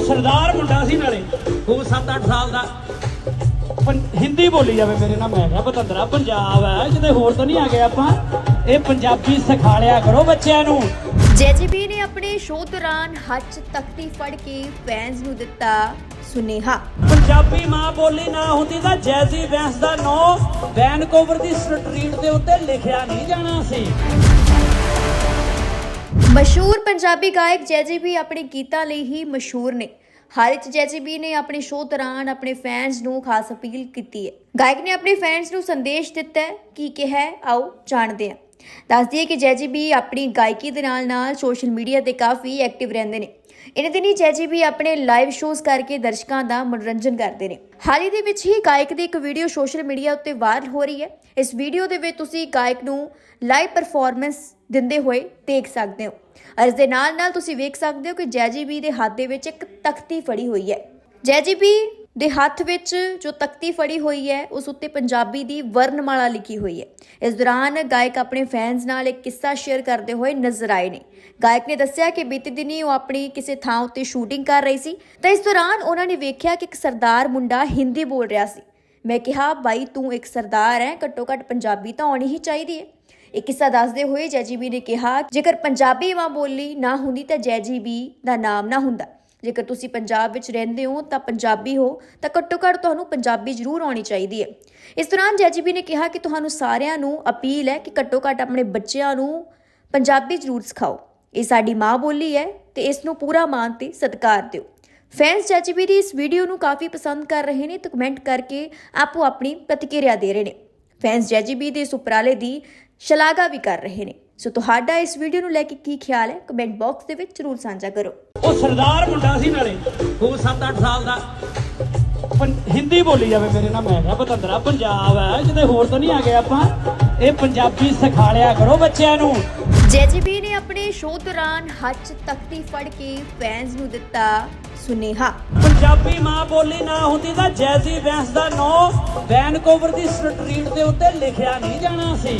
ਉਹ ਸਰਦਾਰ ਮੁੰਡਾ ਸੀ ਨਾਲੇ ਉਹ 7-8 ਸਾਲ ਦਾ। ਹਿੰਦੀ ਬੋਲੀ ਜਾਵੇ ਮੇਰੇ ਨਾਲ ਮੈਂ ਕਿਹਾ ਬਤੰਦਰਾ ਪੰਜਾਬ ਹੈ ਜਿਹਦੇ ਹੋਰ ਤੋਂ ਨਹੀਂ ਆ ਗਏ ਆਪਾਂ। ਇਹ ਪੰਜਾਬੀ ਸਿਖਾ ਲਿਆ ਕਰੋ ਬੱਚਿਆਂ ਨੂੰ। ਜੈਜੀਬੀ ਨੇ ਆਪਣੇ ਸ਼ੋਅ ਦੌਰਾਨ ਹੱਥ ਤਖਤੀ ਫੜ ਕੇ ਫੈਨਸ ਨੂੰ ਦਿੱਤਾ ਸੁਨੇਹਾ। ਪੰਜਾਬੀ ਮਾਂ ਬੋਲੀ ਨਾ ਹੁੰਦੀ ਤਾਂ ਜੈਜ਼ੀ ਵੈਂਸ ਦਾ ਨਾਂ ਵੈਨਕੂਵਰ ਦੀ ਸਟਰੀਟ ਦੇ ਉੱਤੇ ਲਿਖਿਆ ਨਹੀਂ ਜਾਣਾ ਸੀ। ਮਸ਼ਹੂਰ ਪੰਜਾਬੀ ਗਾਇਕ ਜੈਜੀਬੀ ਆਪਣੇ ਗੀਤਾਂ ਲਈ ਹੀ ਮਸ਼ਹੂਰ ਨੇ। ਹਾਲ ਵਿੱਚ ਜੈਜੀਬੀ ਨੇ ਆਪਣੇ ਸ਼ੋਅ ਦੌਰਾਨ ਆਪਣੇ ਫੈਨਸ ਨੂੰ ਖਾਸ ਅਪੀਲ ਕੀਤੀ ਹੈ। ਗਾਇਕ ਨੇ ਆਪਣੇ ਫੈਨਸ ਨੂੰ ਸੰਦੇਸ਼ ਦਿੱਤਾ ਹੈ ਕੀ ਕਿਹਾ ਆਓ, ਜਾਣਦੇ ਹਾਂ। ਦੱਸ ਦਈਏ ਕਿ ਜੈਜੀਬੀ ਆਪਣੀ ਗਾਇਕੀ ਦੇ ਨਾਲ ਨਾਲ ਸੋਸ਼ਲ ਮੀਡੀਆ ਤੇ ਕਾਫੀ ਐਕਟਿਵ ਰਹਿੰਦੇ ਨੇ। ਇਹਨਾਂ ਦਿਨੀ ਜੈਜੀਬੀ ਆਪਣੇ ਲਾਈਵ ਸ਼ੋਜ਼ ਕਰਕੇ ਦਰਸ਼ਕਾਂ ਦਾ ਮਨੋਰੰਜਨ ਕਰਦੇ ਨੇ। ਹਾਲ ਹੀ ਦੇ ਵਿੱਚ ਹੀ ਗਾਇਕ ਦੀ ਇੱਕ ਵੀਡੀਓ ਸੋਸ਼ਲ ਮੀਡੀਆ ਉੱਤੇ ਵਾਇਰਲ ਹੋ ਰਹੀ ਹੈ। ਇਸ ਵੀਡੀਓ ਦੇ ਵਿੱਚ ਤੁਸੀਂ ਗਾਇਕ ਨੂੰ ਲਾਈਵ ਪਰਫਾਰਮੈਂਸ ਦਿੰਦੇ ਹੋਏ ਦੇਖ ਸਕਦੇ ਹੋ। ਔਰ ਇਸ ਦੇ ਨਾਲ ਨਾਲ ਤੁਸੀਂ ਵੇਖ ਸਕਦੇ ਹੋ ਕਿ ਜੈਜੀਬੀ ਦੇ ਹੱਥ ਦੇ ਵਿੱਚ ਇੱਕ ਤਖਤੀ ਫੜੀ ਹੋਈ ਹੈ। ਜੈਜੀਬੀ ਦੇ ਹੱਥ ਵਿੱਚ ਜੋ ਤਖਤੀ ਫੜੀ ਹੋਈ ਹੈ, ਉਸ ਉੱਤੇ ਪੰਜਾਬੀ ਦੀ ਵਰਨਮਾਲਾ ਲਿਖੀ ਹੋਈ ਹੈ। ਇਸ ਦੌਰਾਨ ਗਾਇਕ ਆਪਣੇ ਫੈਨਸ ਨਾਲ ਇੱਕ ਕਿੱਸਾ ਸ਼ੇਅਰ ਕਰਦੇ ਹੋਏ ਨਜ਼ਰ ਆਏ ਨੇ। ਗਾਇਕ ਨੇ ਦੱਸਿਆ ਕਿ ਬੀਤੇ ਦਿਨੀ ਉਹ ਆਪਣੀ ਕਿਸੇ ਥਾਂ ਉੱਤੇ ਸ਼ੂਟਿੰਗ ਕਰ ਰਹੀ ਸੀ। ਤਾਂ ਇਸ ਦੌਰਾਨ ਉਹਨਾਂ ਨੇ ਵੇਖਿਆ ਕਿ ਇੱਕ ਸਰਦਾਰ ਮੁੰਡਾ ਹਿੰਦੀ ਬੋਲ ਰਿਹਾ ਸੀ। ਮੈਂ ਕਿਹਾ, ਬਾਈ, ਤੂੰ ਇੱਕ ਸਰਦਾਰ ਹੈ, ਘੱਟੋ ਘੱਟ ਪੰਜਾਬੀ ਤਾਂ ਆਉਣੀ ਹੀ ਚਾਹੀਦੀ ਹੈ। ਇਹ ਕਿੱਸਾ ਦੱਸਦੇ ਹੋਏ ਜੈਜੀਬੀ ਨੇ ਕਿਹਾ, ਜੇਕਰ ਪੰਜਾਬੀ ਮਾਂ ਬੋਲੀ ਨਾ ਹੁੰਦੀ ਤਾਂ ਜੈਜੀਬੀ ਦਾ ਨਾਮ ਨਾ ਹੁੰਦਾ। ਜੇਕਰ ਤੁਸੀਂ ਪੰਜਾਬ ਵਿੱਚ ਰਹਿੰਦੇ ਹੋ ਤਾਂ ਪੰਜਾਬੀ ਹੋ, ਤਾਂ ਘੱਟੋ ਘੱਟ ਤੁਹਾਨੂੰ ਪੰਜਾਬੀ ਜ਼ਰੂਰ ਆਉਣੀ ਚਾਹੀਦੀ ਹੈ। ਇਸ ਦੌਰਾਨ ਜੈਜੀਬੀ ਨੇ ਕਿਹਾ ਕਿ ਤੁਹਾਨੂੰ ਸਾਰਿਆਂ ਨੂੰ ਅਪੀਲ ਹੈ ਕਿ ਘੱਟੋ ਘੱਟ ਆਪਣੇ ਬੱਚਿਆਂ ਨੂੰ ਪੰਜਾਬੀ ਜ਼ਰੂਰ ਸਿਖਾਓ। ਇਹ ਸਾਡੀ ਮਾਂ ਬੋਲੀ ਹੈ ਤੇ ਇਸ ਨੂੰ ਪੂਰਾ ਮਾਣ ਤੇ ਸਤਿਕਾਰ ਦਿਓ। ਫੈਨਸ ਜੈਜੀਬੀ ਦੀ ਇਸ ਵੀਡੀਓ ਨੂੰ ਕਾਫੀ ਪਸੰਦ ਕਰ ਰਹੇ ਨੇ ਤੇ ਕਮੈਂਟ ਕਰਕੇ ਆਪੋ ਆਪਣੀ ਪ੍ਰਤੀਕਿਰਿਆ ਦੇ ਰਹੇ ਨੇ। ਫੈਨਸ ਜੈਜੀਬੀ ਦੇ ਇਸ ਉਪਰਾਲੇ ਦੀ ਸ਼ਲਾਘਾ ਵੀ ਕਰ ਰਹੇ ਨੇ। ਸੋ ਤੁਹਾਡਾ ਇਸ ਵੀਡੀਓ ਨੂੰ ਲੈ ਕੇ ਕੀ ਖਿਆਲ ਹੈ? ਕਮੈਂਟ ਬਾਕਸ ਦੇ ਵਿੱਚ ਜ਼ਰੂਰ ਸਾਂਝਾ ਕਰੋ। ਉਹ ਸਰਦਾਰ ਮੁੰਡਾ ਸੀ ਨਾਲੇ ਉਹ 7-8 ਸਾਲ ਦਾ। ਪੰ- ਹਿੰਦੀ ਬੋਲੀ ਜਾਵੇ ਮੇਰੇ ਨਾਲ, ਮੈਂ ਕਿਹਾ ਬਤੰਦਰਾ, ਪੰਜਾਬ ਹੈ ਜਿਹਦੇ ਹੋਰ ਤੋਂ ਨਹੀਂ ਆ ਗਏ ਆਪਾਂ। ਇਹ ਪੰਜਾਬੀ ਸਿਖਾ ਲਿਆ ਕਰੋ ਬੱਚਿਆਂ ਨੂੰ। ਜੈਜੀਬੀ ਨੇ ਆਪਣੇ ਸ਼ੋਅ ਦੌਰਾਨ ਹੱਥ 'ਚ ਤਖਤੀ ਫੜ ਕੇ ਫੈਨਸ ਨੂੰ ਦਿੱਤਾ ਸੁਨੇਹਾ। ਪੰਜਾਬੀ ਮਾਂ ਬੋਲੀ ਨਾ ਹੁੰਦੀ ਤਾਂ ਜੈਜ਼ੀ ਵੈਂਸ ਦਾ ਨਾਂ ਵੈਨਕੂਵਰ ਦੀ ਸਟਰੀਟ ਦੇ ਉੱਤੇ ਲਿਖਿਆ ਨਹੀਂ ਜਾਣਾ ਸੀ।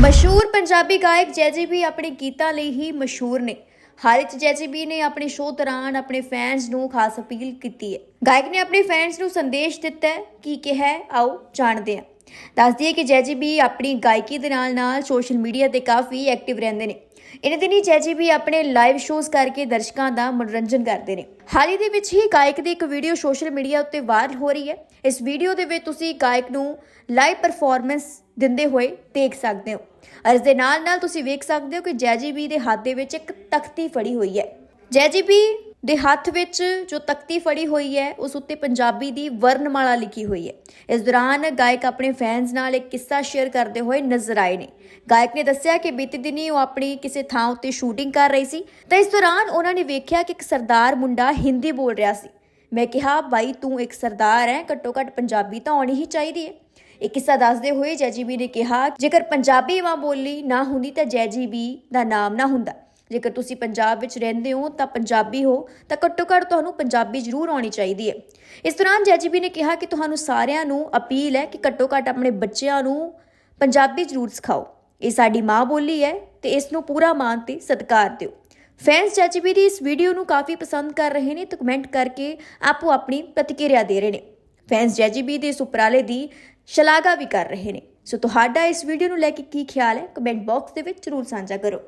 ਮਸ਼ਹੂਰ ਪੰਜਾਬੀ ਗਾਇਕ ਜੈਜੀਬੀ ਆਪਣੇ ਗੀਤਾਂ ਲਈ ਹੀ ਮਸ਼ਹੂਰ ਨੇ। ਹਾਲ ਵਿੱਚ ਜੈਜੀਬੀ ਨੇ ਆਪਣੇ ਸ਼ੋਅ ਦੌਰਾਨ ਆਪਣੇ ਫੈਨਸ ਨੂੰ ਖਾਸ ਅਪੀਲ ਕੀਤੀ ਹੈ। ਗਾਇਕ ਨੇ ਆਪਣੇ ਫੈਨਸ ਨੂੰ ਸੰਦੇਸ਼ ਦਿੱਤਾ ਹੈ ਕੀ ਕਿਹਾ ਹੈ ਆਓ ਜਾਣਦੇ ਹਾਂ। ਦੱਸ ਦਈਏ ਕਿ ਜੈਜੀਬੀ ਆਪਣੀ ਗਾਇਕੀ ਦੇ ਨਾਲ ਨਾਲ ਸੋਸ਼ਲ ਮੀਡੀਆ ਤੇ ਕਾਫੀ ਐਕਟਿਵ ਰਹਿੰਦੇ ਨੇ। ਇਹਨਾਂ ਦਿਨੀ ਜੈਜੀਬੀ ਆਪਣੇ ਲਾਈਵ ਸ਼ੋਜ਼ ਕਰਕੇ ਦਰਸ਼ਕਾਂ ਦਾ ਮਨੋਰੰਜਨ ਕਰਦੇ ਨੇ। ਹਾਲ ਹੀ ਦੇ ਵਿੱਚ ਹੀ ਗਾਇਕ ਦੀ ਇੱਕ ਵੀਡੀਓ ਸੋਸ਼ਲ ਮੀਡੀਆ ਉੱਤੇ ਵਾਇਰਲ ਹੋ ਰਹੀ ਹੈ। ਇਸ ਵੀਡੀਓ ਦੇ ਵਿੱਚ ਤੁਸੀਂ ਗਾਇਕ ਨੂੰ ਲਾਈਵ ਪਰਫਾਰਮੈਂਸ ਦਿੰਦੇ ਹੋਏ ਦੇਖ ਸਕਦੇ ਹੋ। ਇਸ ਦੇ ਨਾਲ ਨਾਲ ਤੁਸੀਂ ਵੇਖ ਸਕਦੇ ਹੋ ਕਿ ਜੈਜੀਬੀ ਦੇ ਹੱਥ ਦੇ ਵਿੱਚ ਇੱਕ ਤਖਤੀ ਫੜੀ ਹੋਈ ਹੈ। ਜੈਜੀਬੀ ਦੇ ਹੱਥ ਵਿੱਚ ਜੋ ਤਖਤੀ ਫੜੀ ਹੋਈ ਹੈ, ਉਸ ਉੱਤੇ ਪੰਜਾਬੀ ਦੀ ਵਰਨਮਾਲਾ ਲਿਖੀ ਹੋਈ ਹੈ। ਇਸ ਦੌਰਾਨ ਗਾਇਕ ਆਪਣੇ ਫੈਨਸ ਨਾਲ ਇੱਕ ਕਿੱਸਾ ਸ਼ੇਅਰ ਕਰਦੇ ਹੋਏ ਨਜ਼ਰ ਆਏ ਨੇ। ਗਾਇਕ ਨੇ ਦੱਸਿਆ ਕਿ ਬੀਤੇ ਦਿਨੀ ਉਹ ਆਪਣੀ ਕਿਸੇ ਥਾਂ ਉੱਤੇ ਸ਼ੂਟਿੰਗ ਕਰ ਰਹੀ ਸੀ। ਤਾਂ ਇਸ ਦੌਰਾਨ ਉਹਨਾਂ ਨੇ ਵੇਖਿਆ ਕਿ ਇੱਕ ਸਰਦਾਰ ਮੁੰਡਾ ਹਿੰਦੀ ਬੋਲ ਰਿਹਾ ਸੀ। ਮੈਂ ਕਿਹਾ, ਬਾਈ, ਤੂੰ ਇੱਕ ਸਰਦਾਰ ਹੈ ਘੱਟੋ ਘੱਟ ਪੰਜਾਬੀ ਤਾਂ ਆਉਣੀ ਹੀ ਚਾਹੀਦੀ ਹੈ। ਇਹ ਕਿੱਸਾ ਦੱਸਦੇ ਹੋਏ ਜੈਜੀਬੀ ਨੇ ਕਿਹਾ, ਜੇਕਰ ਪੰਜਾਬੀ ਮਾਂ ਬੋਲੀ ਨਾ ਹੁੰਦੀ ਤਾਂ ਜੈਜੀਬੀ ਦਾ ਨਾਮ ਨਾ ਹੁੰਦਾ। ਜੇਕਰ ਤੁਸੀਂ ਪੰਜਾਬ ਵਿੱਚ ਰਹਿੰਦੇ ਹੋ ਤਾਂ ਪੰਜਾਬੀ ਹੋ, ਤਾਂ ਘੱਟੋ ਘੱਟ ਤੁਹਾਨੂੰ ਪੰਜਾਬੀ ਜ਼ਰੂਰ ਆਉਣੀ ਚਾਹੀਦੀ ਹੈ। ਇਸ ਦੌਰਾਨ ਜੈਜੀਬੀ ਨੇ ਕਿਹਾ ਕਿ ਤੁਹਾਨੂੰ ਸਾਰਿਆਂ ਨੂੰ ਅਪੀਲ ਹੈ ਕਿ ਘੱਟੋ ਘੱਟ ਆਪਣੇ ਬੱਚਿਆਂ ਨੂੰ ਪੰਜਾਬੀ ਜ਼ਰੂਰ ਸਿਖਾਓ। ਇਹ ਸਾਡੀ ਮਾਂ ਬੋਲੀ ਹੈ ਤੇ ਇਸ ਨੂੰ ਪੂਰਾ ਮਾਣ ਤੇ ਸਤਿਕਾਰ ਦਿਓ। ਫੈਨਸ ਜੈਜੀਬੀ ਦੀ ਇਸ ਵੀਡੀਓ ਨੂੰ ਕਾਫੀ ਪਸੰਦ ਕਰ ਰਹੇ ਨੇ ਤੇ ਕਮੈਂਟ ਕਰਕੇ ਆਪੋ ਆਪਣੀ ਪ੍ਰਤੀਕਿਰਿਆ ਦੇ ਰਹੇ ਨੇ। ਫੈਨਸ ਜੈਜੀਬੀ ਦੇ ਇਸ ਉਪਰਾਲੇ ਦੀ ਸ਼ਲਾਘਾ ਵੀ ਕਰ ਰਹੇ ਨੇ। ਸੋ ਤੁਹਾਡਾ ਇਸ ਵੀਡੀਓ ਨੂੰ ਲੈ ਕੇ ਕੀ ਖਿਆਲ ਹੈ? ਕਮੈਂਟ ਬਾਕਸ ਦੇ ਵਿੱਚ ਜ਼ਰੂਰ ਸਾਂਝਾ ਕਰੋ।